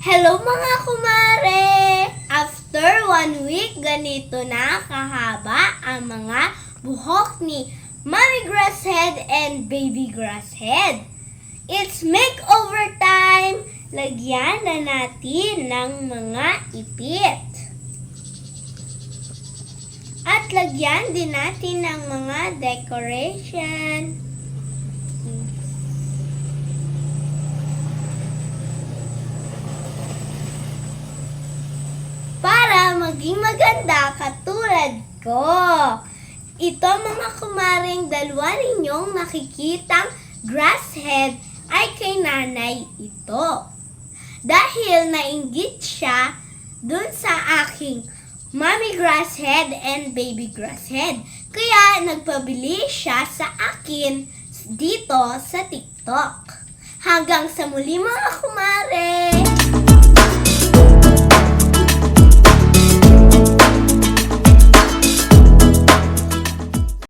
Hello mga kumare! After one week, ganito na kahaba ang mga buhok ni Mommy Grasshead and Baby Grasshead. It's makeover time! Lagyan na natin ng mga ipit. At lagyan din natin ng mga decoration. Maging maganda katulad ko. Ito mga kumaring dalawa ninyong nakikitang grass head ay kay nanay ito. Dahil nainggit siya dun sa aking mommy grass head and baby grass head. Kaya nagpabili siya sa akin dito sa TikTok. Hanggang sa muli mga kumare!